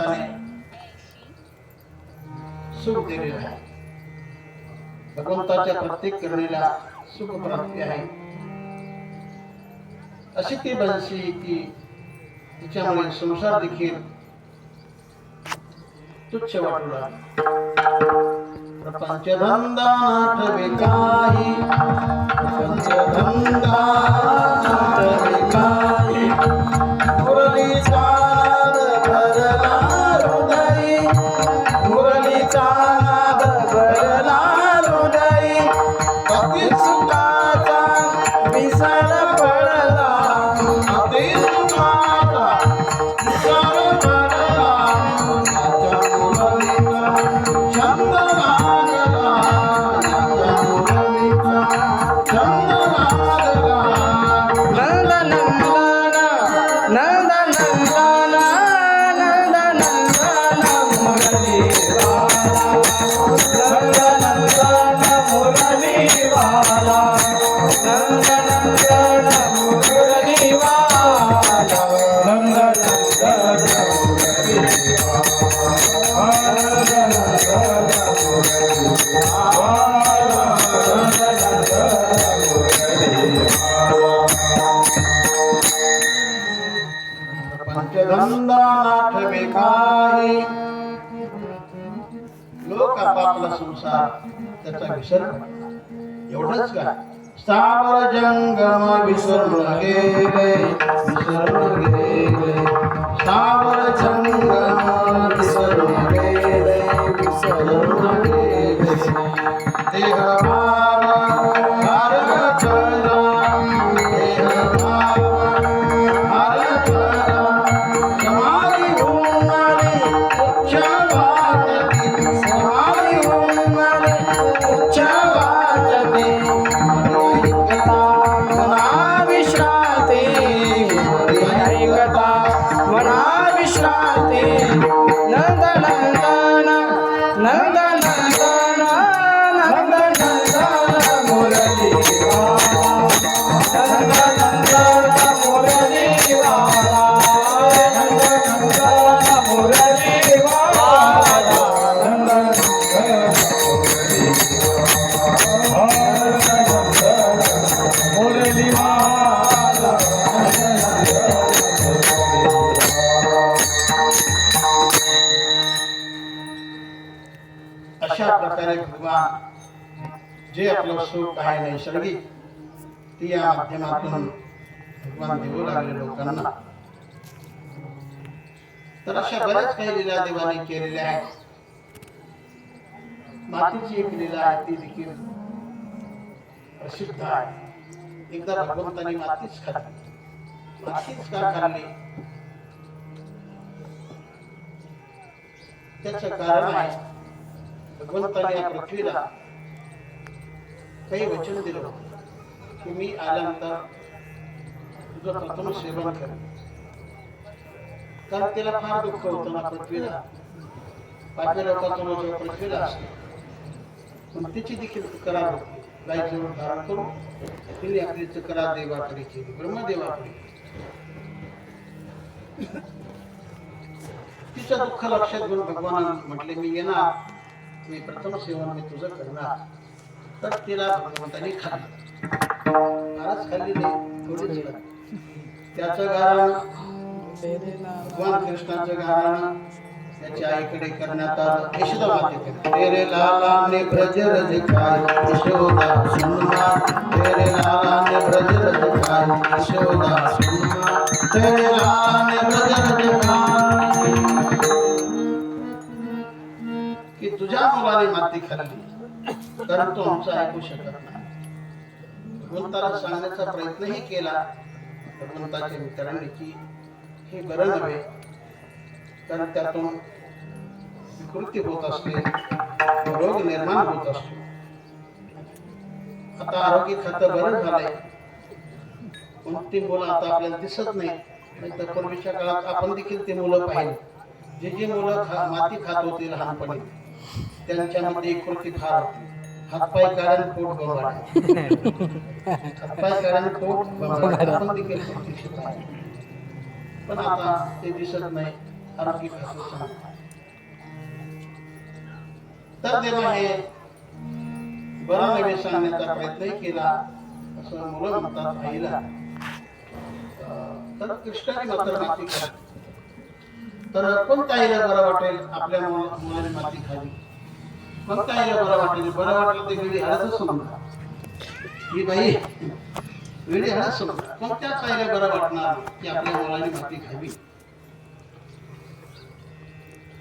भगवंताने सुख दिलेलं आहे. भगवंताच्या प्रत्येक करणेला सुख प्राप्ती आहे. अशी ती बनशी की तिच्यामुळे संसार देखील तुच्छ वाटू पंचधंदा आठवे काही आठवे काही स्थावर जंगम विसरून गेले विसरून गेले. स्थावर जे आपलं सुख आहे नैसर्गिक ती या माध्यमातून भगवान देऊ लागले लोकांना. तर अशा बऱ्याच काही लीला देवाने केलेल्या आहेत. मातीची एक लीला आहे ती देखील प्रसिद्ध आहे. एकदा भगवंताने मातीच खाल्ली. मातीच का खाल्ली? त्याचं कारण आहे भगवंताने या पृथ्वीला काही वचन दिलं की मी आल्यानंतर तुझं प्रथम सेवन कर. कारण त्याला फार दुःख होतं ना पृथ्वीला. पाचव्या लोकांचा जो पृथ्वीला असतो. पण तिची देखील करार गायीजवळ धारण करून तिने आपली तक्रार देवाकडे केली. ब्रह्मदेवाकडे तिचं दुःख लक्षात घेऊन भगवान म्हटले मी येणार. मी प्रथम सेवन मी तुझं करणार. तर तिला भगवंताने खाल्लं. खाल्ली नाही थोडीच त्याचं कारण भगवान कृष्णाचं कारण त्याच्या आईकडे करण्यात आलं. यशोदा मातेकडे तेरे लाला ने ब्रज रज काय यशोदा सुनना तेरे लाला ने ब्रज रज यशोदा सुनना तेरे लाला ने ब्रज रज की तुझ्या मुलाने माती खाल्ली. तर तो आमचं ऐकू शकत नाही. भगवंताला सांगण्याचा प्रयत्नही केला. भगवंताच्या मित्रांनी की हे नव्हे कारण त्यातून विकृती होत असते रोग निर्माण होत असतो. आता आरोग्य खातं बरं झालंय. कोणती मुलं आता आपल्याला दिसत नाही. नाही तर पूर्वीच्या काळात आपण देखील ते मुलं पाहिली. जे जे मुलं खा माती खात होती लहानपणी त्यांच्यामध्ये कृती फार होती? हातपाय कारण पोट बंबाड हातपाय कारण पोट बंबाड आपण देखील प्रतीक्षित आहे. पण आता ते दिसत नाही आरोग्य असं तर देवा हे बरं नव्हे सांगण्याचा प्रयत्नही केला असं मुलं म्हणतात आईला. तर कृष्णाने मात्र माती खाली. तर कोणत्या आईला बरं वाटेल? आपल्या मुलाने माती खाली. आईला बरं बरं वाटलं ते वेळी हळदच समजा ही बाई वेळी हळद समजा कोणत्याच आईला बरं वाटणार की आपल्या मुलाने खावी?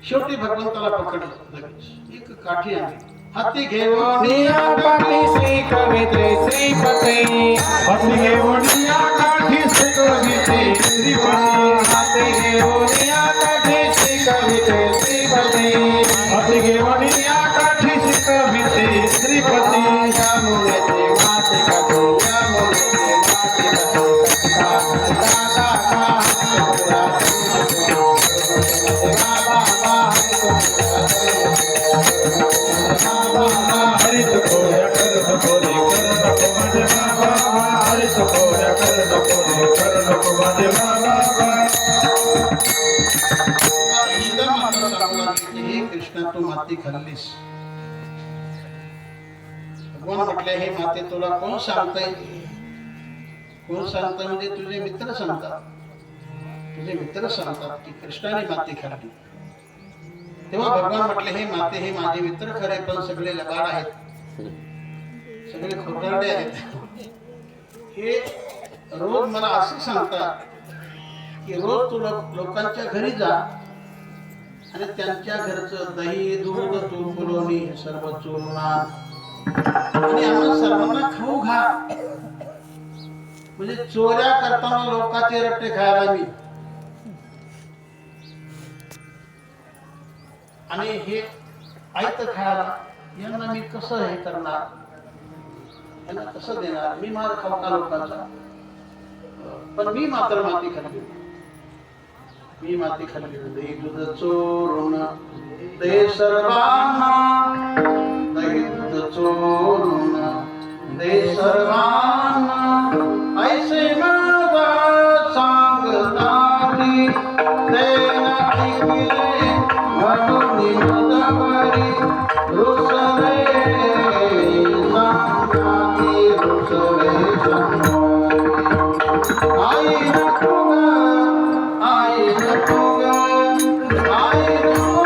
शेवटी भगवंताला पकडलं लगेच. एक काठी आहे हत्ती घेऊन श्री कविते श्रीपती. घेऊन काठी श्री कविते श्रीपती. हत्ती घेऊन ते तुला कोण सांगताय? कोण सांगता म्हणजे तुझे मित्र सांगतात. तुझे मित्र सांगतात की कृष्णाने माती खाल्ली. तेव्हा भगवान म्हटले हे माते हे माझे मित्र खरे पण सगळे लबाड आहेत. सगळे खोटारडे आहेत. हे रोज मला असं सांगतात की रोज तू लोकांच्या घरी जा आणि त्यांच्या घरचं दही दूध तूप लोणी सर्व चोरून आणि सर्वांना खाऊ घा म्हणजे चोऱ्या करताना लोकांचे रट्टे खायला मी. आणि हे आयत खायला यांना मी कसं हे करणार? यांना कसं देणार? मी मार खाऊ का लोकांचा? पण मी मात्र माती खाल्ली मी माती खाल्ली दही दूध चोरून ते सर्वांना. दही चोरून दे सर्वांना ऐसे माझा सांगतानी ते ऐकले म्हणून मदवरी रुसले सांगतानी रुसले सांगतानी. आई नको आई नको आई नको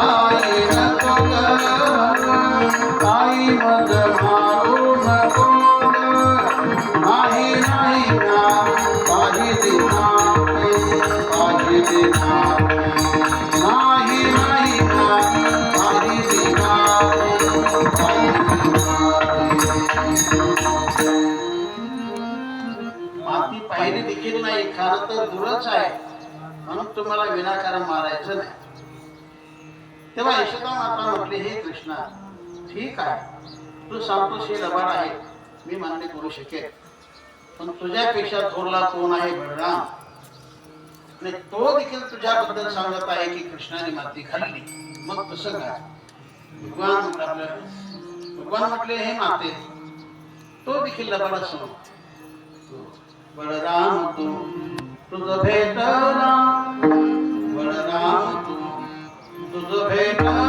आई नको विनाकारण मारायचं नाही. तेव्हा यशोदा माता म्हटले हे कृष्णा ठीक आहे. तू सांगतोस हे लबाड आहे. मी मान्य करू शकेल पण तुझ्यापेक्षा थोरला कोण आहे बलराम? आणि तो देखील तुझ्याबद्दल सांगत आहे की कृष्णाने माती खाल्ली. मग तसं काय? भगवान म्हटलं भगवान म्हटले हे माते तो देखील लबाड समजतो बलराम तू तुझ भेटला तुझ भेटला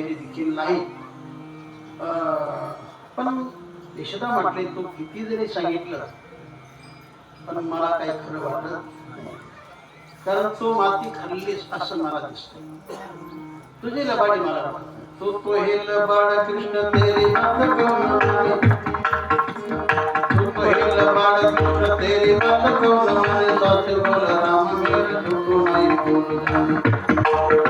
पाहिली देखील नाही. पण यशदा म्हटले तू किती जरी सांगितलं पण मला काही खरं वाटत कारण तो माती खाल्लीस असं मला दिसत तुझी लबाडी मला वाटत. तू तो हे लबाड कृष्ण तेरे मात तू तो भेल बाळ कृष्ण तेरी बात कौन माने साच बोल राम मेरे झूठो नाही बोल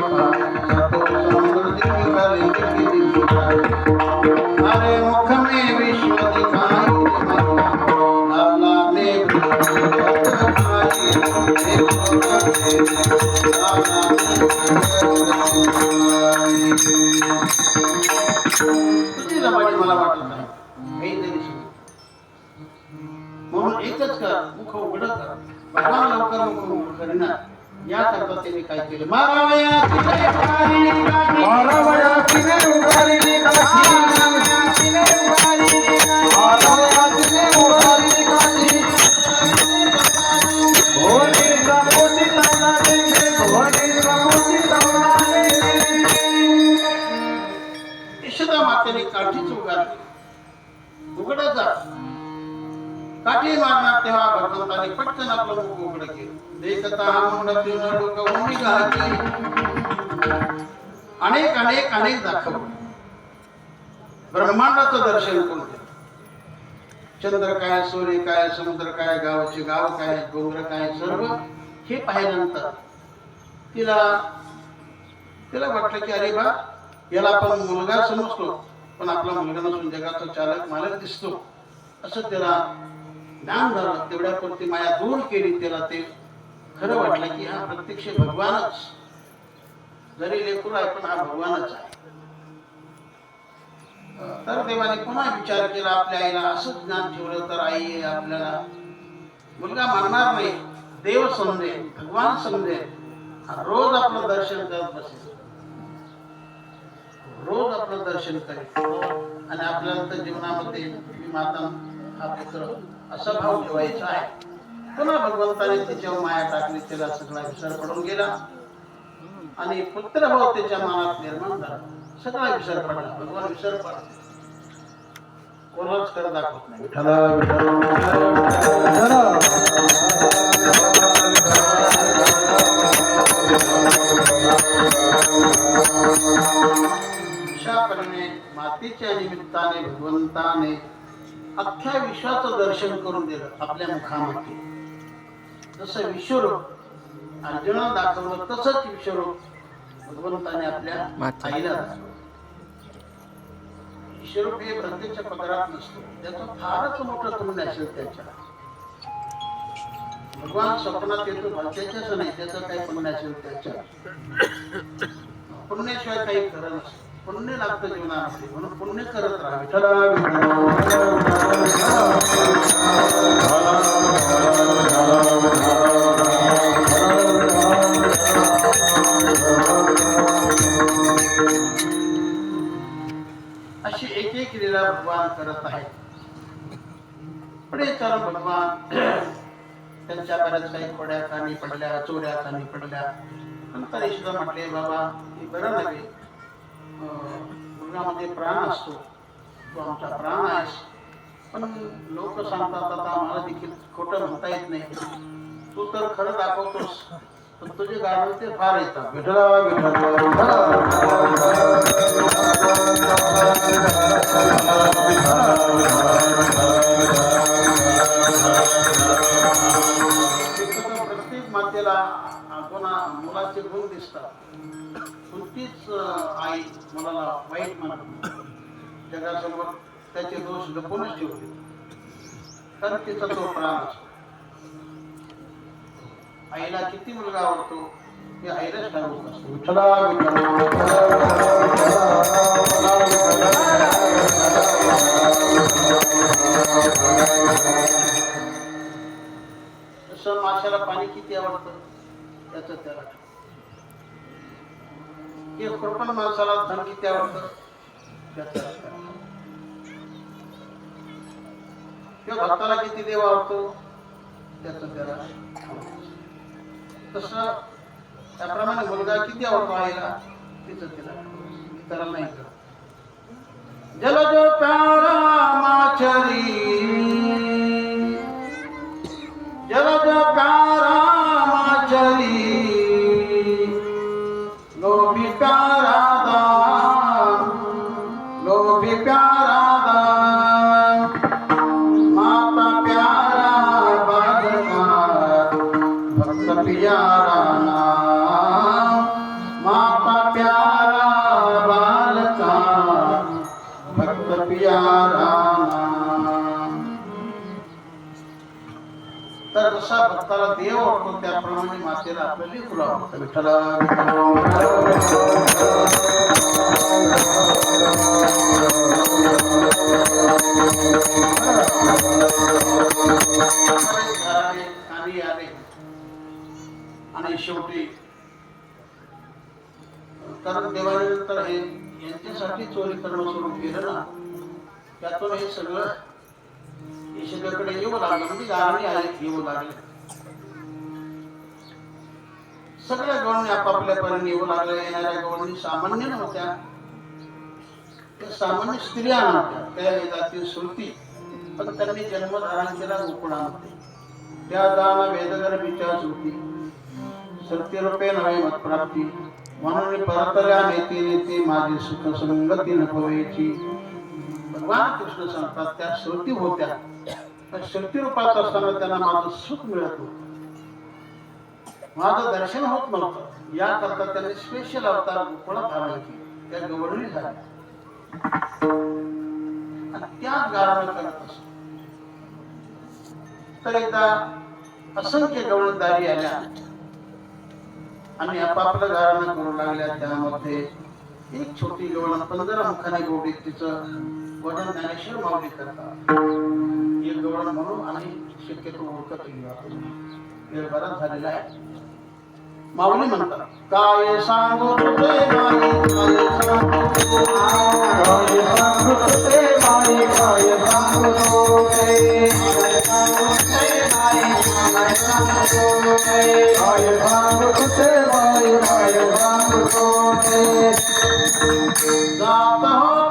मुख उघडत कर भगवान लवकर मुख उघड करीना याकरता त्यांनी काय केलं मारावया तिने उभारी काठी. मारावया तिने उभारी काठी. काठी मारणार तेव्हा भगवंताने पटकन आपलं मुख उघड केलं. देखता मुंडती न डोकं अनेक अनेक अनेक दाखवलं. ब्रह्मांडाचं दर्शन करून चंद्र काय सूर्य काय समुद्र काय गावाचे गाव काय डोंगर काय सर्व हे पाहिल्यानंतर तिला तिला वाटलं की अरे बा याला आपण मुलगा समजतो पण आपला मुलगा नसून जगाचा चालक मालक दिसतो. असं त्याला ज्ञान झालं तेवढ्यापुरती माया दूर केली त्याला ते खरं वाटलं की हा प्रत्यक्ष भगवानच. जरी लेकरू आहे पण हा भगवानच आहे. तर देवाने पुन्हा विचार केला आपल्या आईला असंच ज्ञान ठेवलं तर आई आपल्याला मुलगा मानणार नाही. देव समजेल भगवान समजेल हा रोज आपलं दर्शन करत बसेल. रोज आपलं दर्शन करेल. आणि आपल्याला तर जीवनामध्ये माता हा पुत्र असा भाव ठेवायचा आहे. पुन्हा भगवंताने तिच्यावर माया टाकली त्याला सगळा विसर पडून गेला. आणि पुत्रभाव त्याच्या मनात निर्माण झाला. सगळा विसर पडला. भगवान विसर पडला. कोणाच दाखवत नाही. मातेच्या निमित्ताने भगवंताने अख्ख्या विश्वाचं दर्शन करून दिलं आपल्या मुखामध्ये. जसं विश्वरूप अर्जुनाला दाखवलं तसंच विश्वरूप भगवंताने आपल्या आईला विश्वरूप हे प्रत्यक्ष पदरात नसतो. त्याचं फारच मोठं पुण्य असेल त्याच्या. भगवान स्वप्नात येतो भलत्याच्याच नाही त्याचं काही पुण्य असेल त्याच्या. पुण्याशिवाय काही खरं नसतं. पुण्य लागतं जीवनामध्ये म्हणून पुण्य करत राहा अशी एक एक लीला भगवान करत आहे पुढे तर भगवान त्यांच्या बऱ्याच काही खोड्या कानी पडल्या चोऱ्या कानी पडल्या. नंतर ईश्वर म्हटले बाबा हे बरं नव्हे. अं, मुलगामध्ये प्राण असतो. तो आमचा प्राण आहेस पण लोक सांगतात आता आम्हाला देखील खोटं म्हणता येत नाही. तू तर खरं दाखवतोस. पण तुझे गाणं ते फार येतात. तिथं प्रत्येक मातेला कोणा मुलाचे गुण दिसतात. कोणतीच आई मुलाला वाईट म्हणत जगासमोर त्याचे दोष लपूनच ठेवले. तर तिचा तो प्राण असतो. आईला किती मुलगा आवडतो हे आईलाच ठाऊक असतो. माशाला पाणी किती आवडतं त्याचं त्याला हे खुरपण माणसाला धन किती आवडतं किंवा भक्ताला किती देव आवडतो त्याच त्याला तस त्याप्रमाणे मुलगा किती आवडतो आईला तिचं तिला. इतरांना नाही जलज प्यारा माचरी आवडतो मातेला आपल्याला फुलं विठ्ठला आणि शेवटी कारण देवानंतर हे यांच्यासाठी चोरी करणं सुरू केलं ना त्यातून हे सगळं यशोदेकडे येऊ लागलं म्हणजे गाणी येऊ लागले. सगळ्या गवळणी आपापल्या परीने येऊ लागल्या. येणाऱ्या गवळणी सामान्य नव्हत्या. त्या सामान्य स्त्रिया नव्हत्या. त्या वेदातील श्रुती. पण त्यांनी जन्म धारण केला गोकुळामध्ये त्या दान वेदगर्भीच्या श्रुती. सत्यरूपे नवे मतप्राप्ती म्हणून परतल्या नेते नेते माझी सुख संगती नभवायची भगवान कृष्ण सांगतात त्या श्रुती होत्या. पण श्रुती रूपात असताना त्यांना माझं सुख मिळत होतं. माझं दर्शन होत नव्हतं. याकरता त्यांनी स्पेशल अवतार गोकुळात धारण केले त्या गवळणी झाल्या आणि त्याच गाराला करत असत तर एकदा असंख्य गवळणदारी आल्या. आणि आपापल्या घरानं करू लागल्या. त्यामध्ये एक छोटी गवळण पंधरा मुखाने गोडी तिचं वजन ज्ञानेश्वर माऊली करतात. एक गवळण म्हणून आणि शक्यतो ओळखत बराच झालेला आहे. माऊली म्हणतात काय सांगू तुझे माई काय सांगू काय सांगू तुझे माई काय सांगू तुझे काय सांगू तुझे माई काय सांगू तुझे माई काय सांगू तुझे जात होते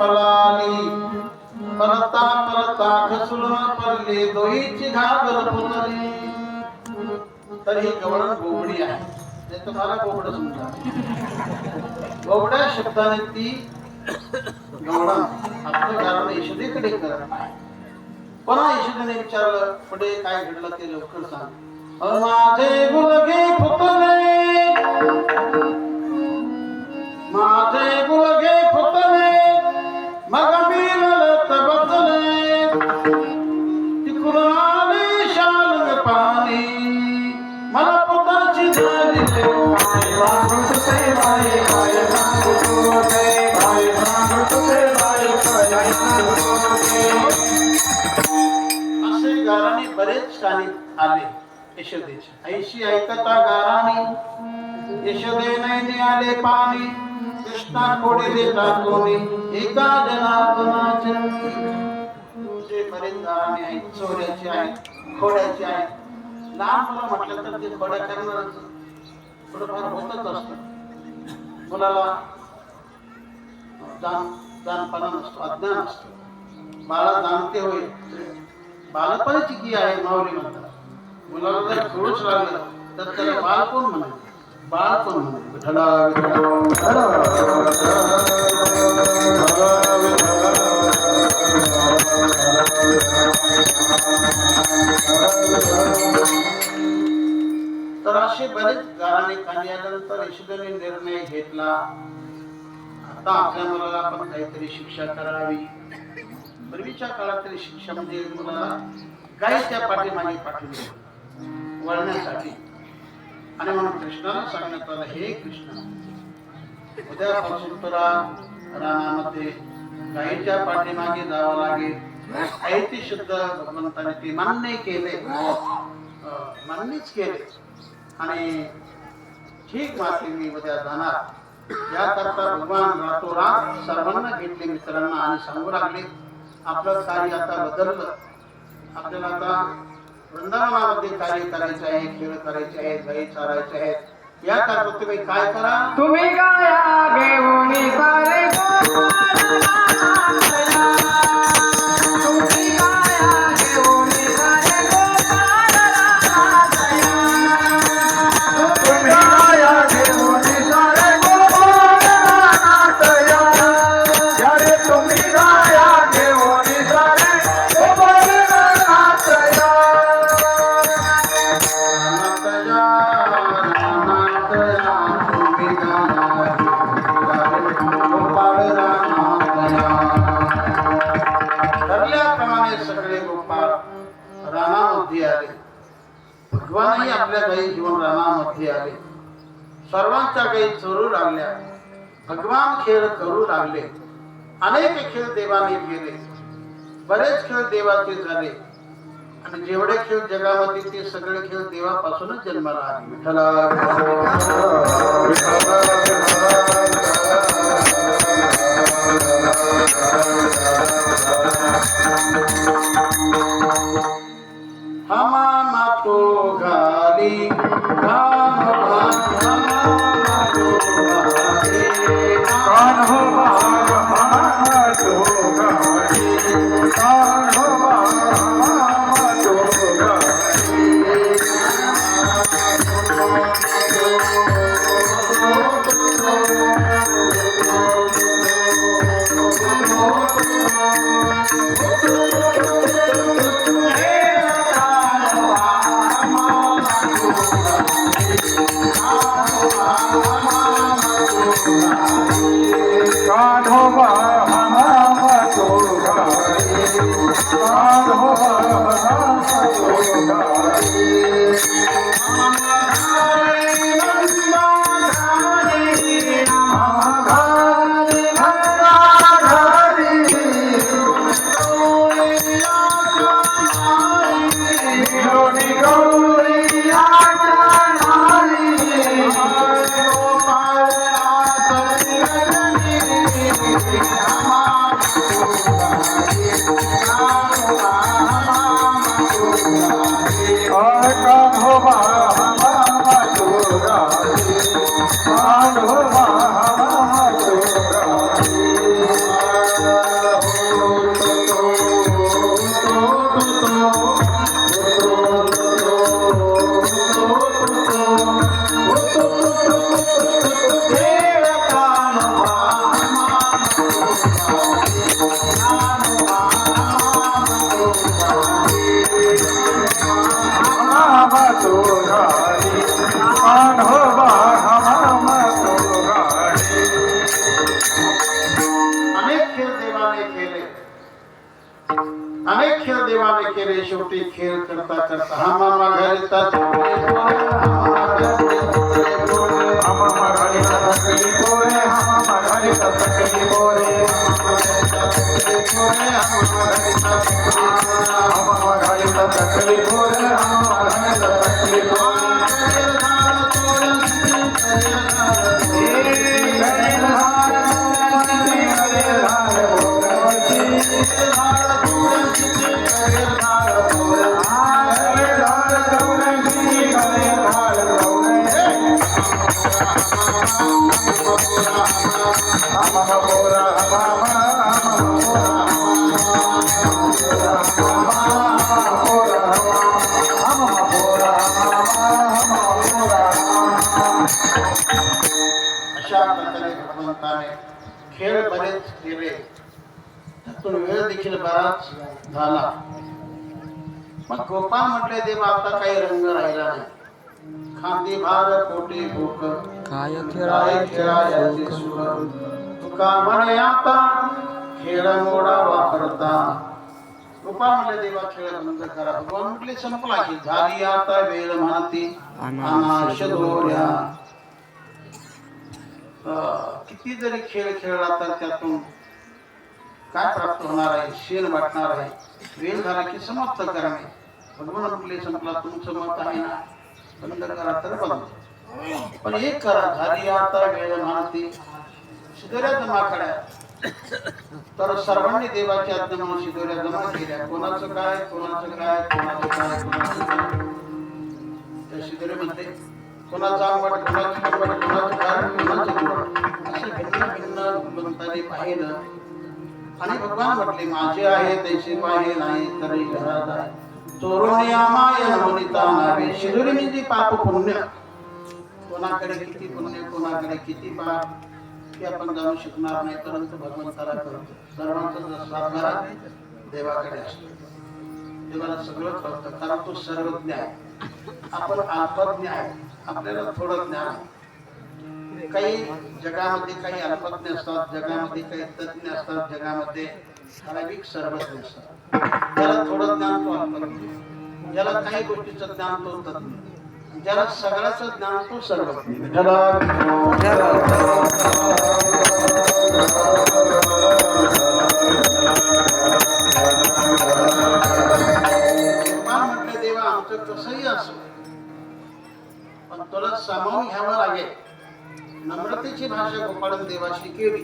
पळाली परता परता घसरून पडले दोहीची घागर फुटली तर ही गवळण बोबडी आहे. ते तुम्हाला बोबड समजा. बोबड्या शब्दाने ती गवळण आपलं कारण यशोदेकडे करत आहे. पुन्हा यशोदेने विचारलं पुढे काय घडलं ते लवकर सांग. माझे गुलगे फुटले. माझे गुलगे फुटले. मग मी बसले तिकडून आले शाल पाणी. मला पुताची झाली असे गाराने बरेच कानी आले. यशोदेचे ऐशी ऐकता गाराने यशोदे नैने आले पाणी. कृष्णा कोडीले कोणी एका जनार्दनाचे तुझे बरेच गाराने आहेत चोऱ्याचे आहेत खोड्याचे आहेत. लहान मुलं म्हटलं तर ते खोड्या करणारच थोडंफार होतच असतं. मुलाला जाण जाणपणा नसतो अज्ञान असतो. बाळा जाणते होईल बालपणाची की आहे माऊली म्हणतात. मुलाला जर थोडंच लागलं तर त्याला बाळ कोण म्हणाल तर असे बरेच गाणे खाली आल्यानंतर यशोदेने निर्णय घेतला. आता आपल्या मुलाला आपण काहीतरी शिक्षा करावी. पूर्वीच्या काळातील शिक्षा म्हणजे मुलाला गायीच्या पाठीमागे पाठवले वळण्यासाठी. आणि म्हणून कृष्णाला सांगण्यात आलं हे कृष्ण. उद्यापासून तुला रानामध्ये गायीच्या पाठीमागे जावं लागेल. ऐती शुद्ध भगवंताने ते मान्य केले. अं, मान्यच केले. आणि ठीक माती मी उद्या जाणार. याकरता भगवान रातोरात सर्वांना घेतले मित्रांना आणि सांगू लागले. आपलं कार्य आता बदललं. आपल्याला आता वृंदावनामध्ये कार्य करायचे आहे खेळ करायचे आहेत गाई चारायचे आहेत याकरता तुम्ही काय करा? तुम्ही गाया घेऊन सारे अनेक खेळ देवाने केले बरेच खेळ देवाचे झाले आणि जेवढे खेळ जगामध्ये ते सगळे खेळ देवापासूनच जन्माला आले. विठ्ठला हमा मातो घाली घाम घाम हमा मातो घाली कान हो मामा तो गाडी कान हो Radhova देखील बराच झाला. मग गोपाळ म्हटले देव आता काही रंग राहिला नाही. खांदे भार पोटे भूक? काय सुख? तुका म्हणे आता खेळ मोडा वापरता. कृपा म्हणले देवा खेळ बंद करा. भगवान म्हटले संपला की झाली आता वेळ म्हणती. अनाश दोऱ्या. किती जरी खेळ खेळला तर त्यातून काय प्राप्त होणार आहे? शेण वाटणार आहे. वेळ झाला की समाप्त करावे. भगवान म्हटले संपला तुमचं मत आहे ना? बंद करा तर बंद पण एक करा झाली आता वेळ मानती. शिदोऱ्या जमा करा. तर सर्वांनी देवाची आज्ञा म्हणून शिदोऱ्या जमा केल्या. कोणाचं काय कोणाचं काय कोणाचं काय कोणाचं काय? त्या म्हणते कोणाचा आंबट कोणाची आंबट कोणाचं काय कोणाचं गोड. असं भिन्न भिन्न भगवंताने पाहिलं. आणि भगवान म्हटले माझे आहे त्याचे पाहे नाही तरी घरात आहे. चोरून माय नवनिता नावे शिरुरी म्हणजे पाप पुण्य. कोणाकडे किती पुण्य कोणाकडे किती पाप हे आपण जाणू शकणार नाही परंतु भगवंताला करतो सर्वांचा साधणारा देवाकडे असतो. देवाला सगळं कळतं कारण तो सर्वज्ञ आहे. आपण आत्मज्ञ आहे. आपल्याला थोडं ज्ञान आहे. काही जगामध्ये काही अल्पज्ञ असतात जगामध्ये काही तज्ञ असतात जगामध्ये ठराविक सर्वज्ञ असतात. ज्याला थोडं ज्ञान तो अल्पज्ञ ज्याला काही गोष्टीचं ज्ञान तो तज्ञ ज्याला सगळ्याचं ज्ञान तो सर्वज्ञ देवा आमचं कसंही असो पण तुला सामावून घ्यावं लागेल. नम्रतेची भाषा गोपाळन देवाशी केली.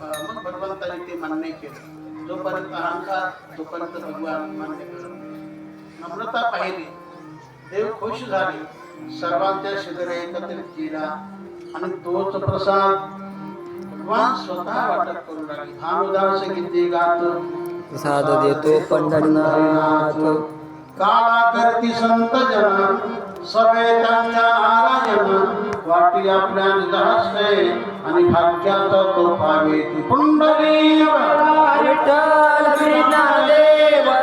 मग भगवंताने ते मान्य केलं. जोपर्यंत अहंकार तोपर्यंत भगवान मान्य केलं नम्रता पाहिली. देव खुश झाले. सर्वांच्या शिदरे एकत्रित केला आणि तोच प्रसाद भगवान स्वतः वाटप करू लागले. हा उदास गीते गात प्रसाद देतो पंढरीनाथ. काळा करती संत जन सरयतांच्या नारायण वाटी आपल्या निधासते आणि भाग्यात तो पावे ती पुंडली विठ्ठल देवा